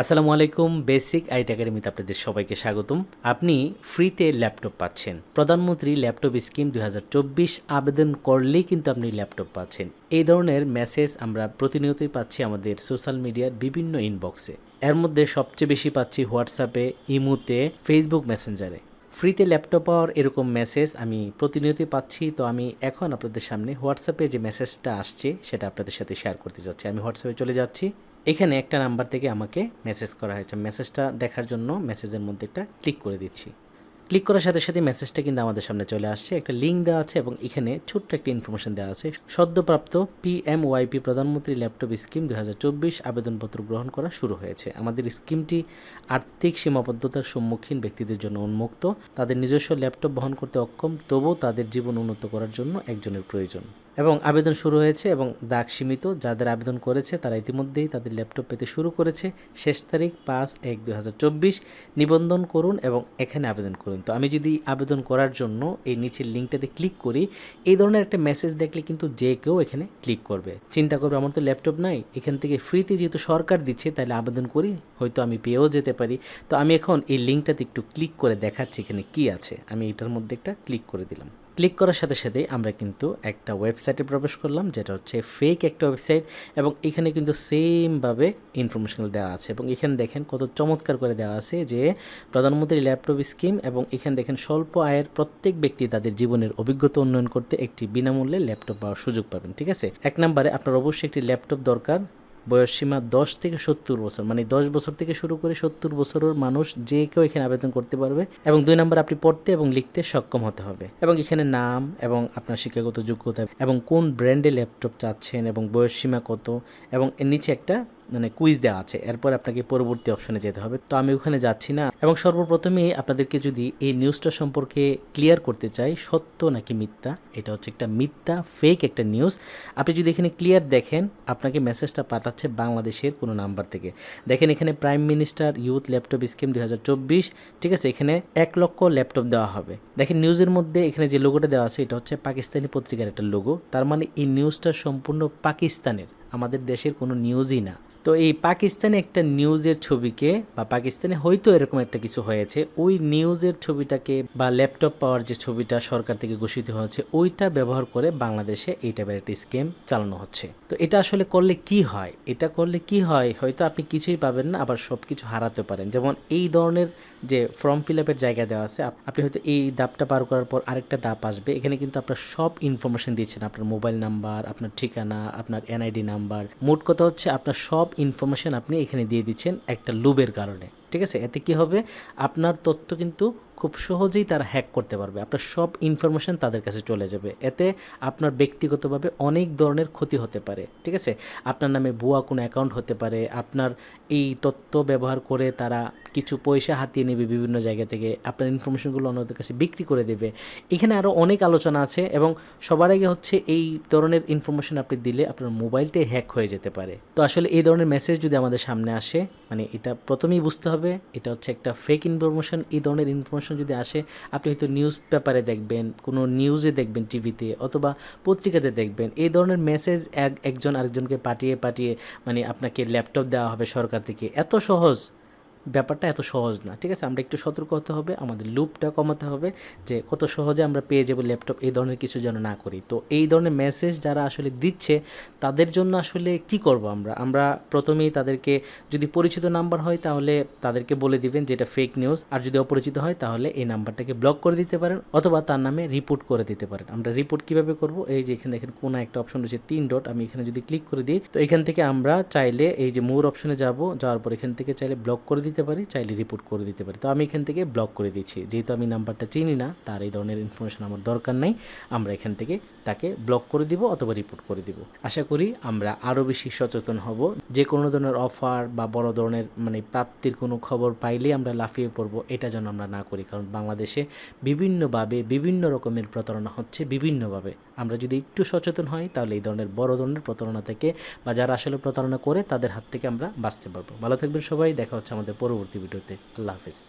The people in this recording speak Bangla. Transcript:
আসসালামু আলাইকুম, বেসিক আইট একাডেমিতে আপনাদের সবাইকে স্বাগতম। আপনি ফ্রিতে ল্যাপটপ পাচ্ছেন। প্রধানমন্ত্রী ল্যাপটপ স্কিম দুই হাজার চব্বিশ আবেদন করলেই কিন্তু আপনি ল্যাপটপ পাচ্ছেন। এই ধরনের মেসেজ আমরা প্রতিনিয়তই পাচ্ছি আমাদের সোশ্যাল মিডিয়ার বিভিন্ন ইনবক্সে। এর মধ্যে সবচেয়ে বেশি পাচ্ছি হোয়াটসঅ্যাপে, ইমুতে, ফেসবুক মেসেঞ্জারে। ফ্রিতে ল্যাপটপ পাওয়ার এরকম মেসেজ আমি প্রতিনিয়তই পাচ্ছি। তো আমি এখন আপনাদের সামনে হোয়াটসঅ্যাপে যে মেসেজটা আসছে, সেটা আপনাদের সাথে শেয়ার করতে যাচ্ছি আমি হোয়াটসঅ্যাপে চলে যাচ্ছি। এখানে একটা নাম্বার থেকে আমাকে মেসেজ করা হয়েছে। মেসেজটা দেখার জন্য মেসেজের মধ্যে একটা ক্লিক করে দিচ্ছি। ক্লিক করার সাথে সাথে মেসেজটা কিন্তু আমাদের সামনে চলে আসছে। একটা লিঙ্ক দেওয়া আছে এবং এখানে ছোট্ট একটা ইনফরমেশন দেওয়া আছে। সদ্যপ্রাপ্ত পিএমওয়াইপি প্রধানমন্ত্রী ল্যাপটপ স্কিম দু হাজার চব্বিশ আবেদনপত্র গ্রহণ করা শুরু হয়েছে। আমাদের স্কিমটি আর্থিক সীমাবদ্ধতার সম্মুখীন ব্যক্তিদের জন্য উন্মুক্ত। তাদের নিজস্ব ল্যাপটপ বহন করতে অক্ষম, তবুও তাদের জীবন উন্নত করার জন্য একজনের প্রয়োজন। এবং আবেদন শুরু হয়েছে এবং দাগ সীমিত, যাদের আবেদন করেছে তারা ইতিমধ্যেই তাদের ল্যাপটপ পেতে শুরু করেছে। শেষ তারিখ পাঁচ এক দু নিবন্ধন করুন এবং এখানে আবেদন করুন। তো আমি যদি আবেদন করার জন্য এই নিচের লিঙ্কটাতে ক্লিক করি, এই ধরনের একটা মেসেজ দেখলে কিন্তু যে কেউ এখানে ক্লিক করবে। চিন্তা করবে, আমার তো ল্যাপটপ নাই, এখান থেকে ফ্রিতে যেহেতু সরকার দিচ্ছে, তাহলে আবেদন করি, হয়তো আমি পেয়েও যেতে পারি। তো আমি এখন এই লিঙ্কটাতে একটু ক্লিক করে দেখাচ্ছি এখানে কি আছে। আমি এটার মধ্যে একটা ক্লিক করে দিলাম। ক্লিক করার সাথে সাথে আমরা কিন্তু একটা ওয়েবসাইটে প্রবেশ করলাম, যেটা হচ্ছে ফেক একটা ওয়েবসাইট এবং এখানে কিন্তু সেমভাবে ইনফরমেশন দেওয়া আছে এবং এখানে দেখেন কত চমৎকার করে দেওয়া আছে যে প্রধানমন্ত্রী ল্যাপটপ স্কিম এবং এখানে দেখেন স্বল্প আয়ের প্রত্যেক ব্যক্তি তাদের জীবনের অভিজ্ঞতা উন্নয়ন করতে একটি বিনামূল্যে ল্যাপটপ পাওয়ার সুযোগ পাবেন, ঠিক আছে? এক নম্বরে আপনার অবশ্যই একটি ল্যাপটপ দরকার বয়সসীমা দশ থেকে সত্তর বছর মানে দশ বছর থেকে শুরু করে সত্তর বছরের মানুষ যে কেউ এখানে আবেদন করতে পারবে এবং দুই নম্বর আপনি পড়তে এবং লিখতে সক্ষম হতে হবে। এবং এখানে নাম এবং আপনার শিক্ষাগত যোগ্যতা এবং কোন ব্র্যান্ডে ল্যাপটপ চাচ্ছেন এবং বয়সসীমা কত এবং এর নিচে একটা মানে কুইজ দেওয়া আছে। এরপর আপনাকে পরবর্তী অপশনে যেতে হবে। তো আমি ওখানে যাচ্ছি না। এবং সর্বপ্রথমে আপনাদেরকে যদি এই নিউজটা সম্পর্কে ক্লিয়ার করতে চাই, সত্য নাকি মিথ্যা, এটা হচ্ছে একটা মিথ্যা ফেক একটা নিউজ আপনি যদি এখানে ক্লিয়ার দেখেন, আপনাকে মেসেজটা পাঠাচ্ছে বাংলাদেশের কোনো নাম্বার থেকে। দেখেন এখানে prime minister youth laptop scheme দু হাজার চব্বিশ, ঠিক আছে? এখানে এক লক্ষ ল্যাপটপ দেওয়া হবে। দেখেন নিউজের মধ্যে এখানে যে লোগোটা দেওয়া আছে, এটা হচ্ছে পাকিস্তানি পত্রিকার একটা লোগো তার মানে এই নিউজটা সম্পূর্ণ পাকিস্তানের। আমাদের দেশের কোনো নিউজই না। তো এই পাকিস্তানে একটা নিউজের ছবিকে, বা পাকিস্তানে হয়তো এরকম একটা কিছু হয়েছে, ওই নিউজের ছবিটাকে বা ল্যাপটপ পাওয়ার যে ছবিটা সরকার থেকে ঘোষিত হয়েছে, ওইটা ব্যবহার করে বাংলাদেশে এই টাইপের একটা স্কেম চালানো হচ্ছে। তো এটা আসলে করলে কি হয়? এটা করলে কি হয়? হয়তো আপনি কিছুই পাবেন না, আবার সব কিছু হারাতে পারেন। যেমন এই ধরনের যে ফর্ম ফিল আপের জায়গা দেওয়া আছে আপনি হয়তো এই দাপটা পার করার পর আরেকটা দাপ আসবে। এখানে কিন্তু আপনার সব ইনফরমেশন দিয়েছেন আপনার মোবাইল নাম্বার আপনার ঠিকানা, আপনার এনআইডি নাম্বার মোট কথা হচ্ছে আপনার সব ইনফরমেশন আপনি এখানে দিয়ে দিচ্ছেন একটা লুবের কারণে। ঠিক আছে? এতে কি হবে? আপনার তথ্য কিন্তু খুব সহজেই তারা হ্যাক করতে পারবে। আপনার সব ইনফরমেশান তাদের কাছে চলে যাবে। এতে আপনার ব্যক্তিগতভাবে অনেক ধরনের ক্ষতি হতে পারে, ঠিক আছে? আপনার নামে ভুয়া কোনো অ্যাকাউন্ট হতে পারে, আপনার এই তথ্য ব্যবহার করে তারা কিছু পয়সা হাতিয়ে নেবে বিভিন্ন জায়গা থেকে, আপনার ইনফরমেশনগুলো অন্যদের কাছে বিক্রি করে দেবে। এখানে আরও অনেক আলোচনা আছে এবং সবার আগে হচ্ছে এই ধরনের ইনফরমেশন আপনি দিলে আপনার মোবাইলটাই হ্যাক হয়ে যেতে পারে। তো আসলে এই ধরনের মেসেজ যদি আমাদের সামনে আসে মানে এটা প্রথমেই বুঝতে হবে, এটা হচ্ছে একটা ফেক ইনফরমেশন এই ধরনের ইনফরমেশন যদি আসে, আপনি হয়তো নিউজ পেপারে দেখবেন, কোনো নিউজে দেখবেন টিভিতে অথবা পত্রিকাতে দেখবেন। এই ধরনের মেসেজ এক, একজন আরেকজনকে পাঠিয়ে পাঠিয়ে মানে আপনাকে ল্যাপটপ দেওয়া হবে সরকার থেকে। এত সহজ। ব্যাপারটা এত সহজ না, ঠিক আছে? আমরা একটু সতর্ক হতে হবে, আমাদের লুপটা কমাতে হবে যে কত সহজে আমরা পেয়ে যাব ল্যাপটপ এই ধরনের কিছু যেন না করি। তো এই ধরনের মেসেজ যারা আসলে দিচ্ছে, তাদের জন্য আসলে কি করব আমরা? আমরা প্রথমেই তাদেরকে যদি পরিচিত নাম্বার হয়, তাহলে তাদেরকে বলে দিবেন যেটা ফেক নিউজ আর যদি অপরিচিত হয়, তাহলে এই নাম্বারটাকে ব্লক করে দিতে পারেন, অথবা তার নামে রিপোর্ট করে দিতে পারেন। আমরা রিপোর্ট কীভাবে করব? এই যে এখানে দেখেন, কোনো একটা অপশন রয়েছে, তিন ডট আমি এখানে যদি ক্লিক করে দিই, তো এখান থেকে আমরা চাইলে এই যে মোর অপশনে যাব, যাওয়ার পর এখান থেকে চাইলে ব্লক করে দিতে দিতে পারি, চাইলে রিপোর্ট করে দিতে পারি। তো আমি এখান থেকে ব্লক করে দিচ্ছি যেহেতু আমি নাম্বারটা চিনি না, তার এই ধরনের ইনফরমেশন আমার দরকার নাই। আমরা এখান থেকে তাকে ব্লক করে দিব অথবা রিপোর্ট করে দিব। আশা করি আমরা আরও বেশি সচেতন হব। যে কোনো ধরনের অফার বা বড় ধরনের মানে প্রাপ্তির কোনো খবর পাইলেই আমরা লাফিয়ে পড়ব, এটা যেন আমরা না করি। কারণ বাংলাদেশে বিভিন্নভাবে বিভিন্ন রকমের প্রতারণা হচ্ছে বিভিন্নভাবে। আমরা যদি একটু সচেতন হই, তাহলে এই ধরনের বড় ধরনের প্রতারণা থেকে বা যারা আসলে প্রতারণা করে, তাদের হাত থেকে আমরা বাঁচতে পারব। ভালো থাকবেন সবাই, দেখা হচ্ছে আমাদের পরবর্তী ভিডিওতে। আল্লাহ হাফিজ।